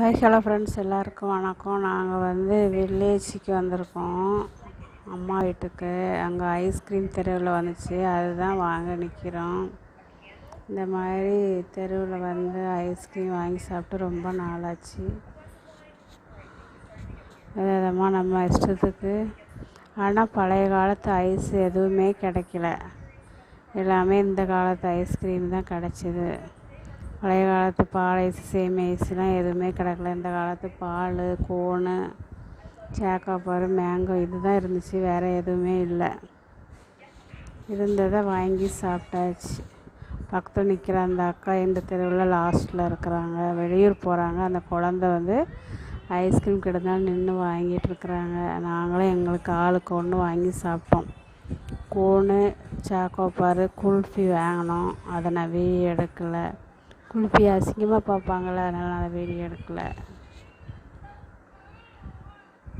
Hi hello friends எல்லாருக்கும் வணக்கம். நாங்கள் வந்து வில்லேஜுக்கு வந்திருக்கோம். அம்மா வீட்டுக்கு. அங்கே ஐஸ்கிரீம் தெருவில் வந்துச்சு. அதுதான் வாங்க நிற்கிறோம் இந்த மாதிரி தெருவில் வந்து ஐஸ்கிரீம் வாங்கி சாப்பிட்டு ரொம்ப நாளாச்சு. விதமாக நம்ம இஷ்டத்துக்கு. ஆனால் பழைய காலத்து ஐஸ் எதுவுமே கிடைக்கல. எல்லாமே இந்த காலத்து ஐஸ்கிரீம் தான் கிடச்சிது. பழைய காலத்து பால் ஐஸ் சேமியா ஐஸ்லாம் எதுவுமே கிடக்கல. இந்த காலத்து பால் கோனு சேக்காப்பாரு மேங்கோ இது தான் இருந்துச்சு. வேறு எதுவுமே இல்லை. இருந்ததை வாங்கி சாப்பிட்டாச்சு. பக்கத்தில் நிற்கிற அந்த அக்கா இந்த தெருவில் லாஸ்ட்டில் இருக்கிறாங்க. வெளியூர் போகிறாங்க அந்த குழந்த வந்து ஐஸ்கிரீம் கிடந்தாலும் நின்று வாங்கிட்டு இருக்கிறாங்க. நாங்களும் எங்களுக்கு ஆளுக்கு ஒன்று வாங்கி சாப்பிட்டோம். கோனு சாக்கோப்பாரு குல்ஃபி வாங்கினோம். அதை நான் வீடியோ எடுக்கலை. குளிப்பி அசிங்கமாக பார்ப்பாங்கள அதனால் நான் வீடியோ எடுக்கலை.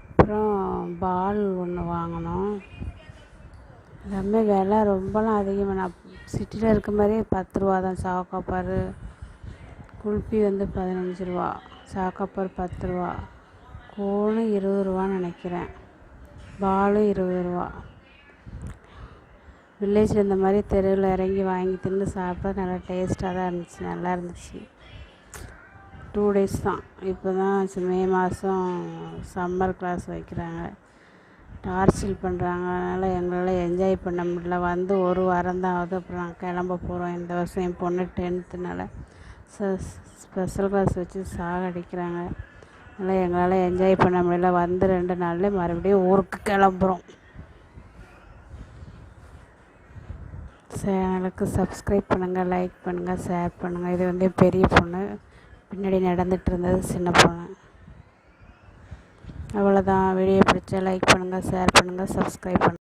அப்புறம் பால் ஒன்று வாங்கினோம் எல்லாமே விலை ரொம்பலாம் அதிகமாக நான் சிட்டியில் இருக்க மாதிரியே பத்து ரூபா தான். சாக்கோப்பார் குல்ஃபி வந்து பதினஞ்சு ரூபா. சாக்காப்பார் பத்து ரூபா. கோனு இருபது ரூபான்னு நினைக்கிறேன். பாலும் இருபது ரூபா. வில்லேஜில் இந்த மாதிரி தெருவில் இறங்கி வாங்கி தின்னு சாப்பிட்டா நல்லா டேஸ்ட்டாக தான் இருந்துச்சு. நல்லா இருந்துச்சு. டூ டேஸ் தான். இப்போ தான் மே மாதம் சம்மர் கிளாஸ் வைக்கிறாங்க. டார்ச்சல் பண்ணுறாங்க அதனால் எங்களால் என்ஜாய் பண்ண முடியல. வந்து ஒரு வாரம் தான் ஆகுது. அப்புறம் நான் கிளம்ப போகிறோம் இந்த வருஷம் என் பொண்ணு டென்த்துனால ஸ்பெஷல் கிளாஸ் வச்சு சாக அடிக்கிறாங்க. அதனால் எங்களால் என்ஜாய் பண்ண முடியல. வந்து ரெண்டு நாள்லேயே மறுபடியும் ஊருக்கு கிளம்புறோம். சேனலுக்கு சப்ஸ்கிரைப் பண்ணுங்கள் லைக் பண்ணுங்கள் ஷேர் பண்ணுங்கள் இது வந்து பெரிய பொண்ணு. பின்னாடி நடந்துகிட்டு இருந்தது சின்ன பொண்ணு. அவ்வளோதான் வீடியோ பிடிச்சா லைக் பண்ணுங்கள் ஷேர் பண்ணுங்கள் சப்ஸ்கிரைப் பண்ணுங்கள்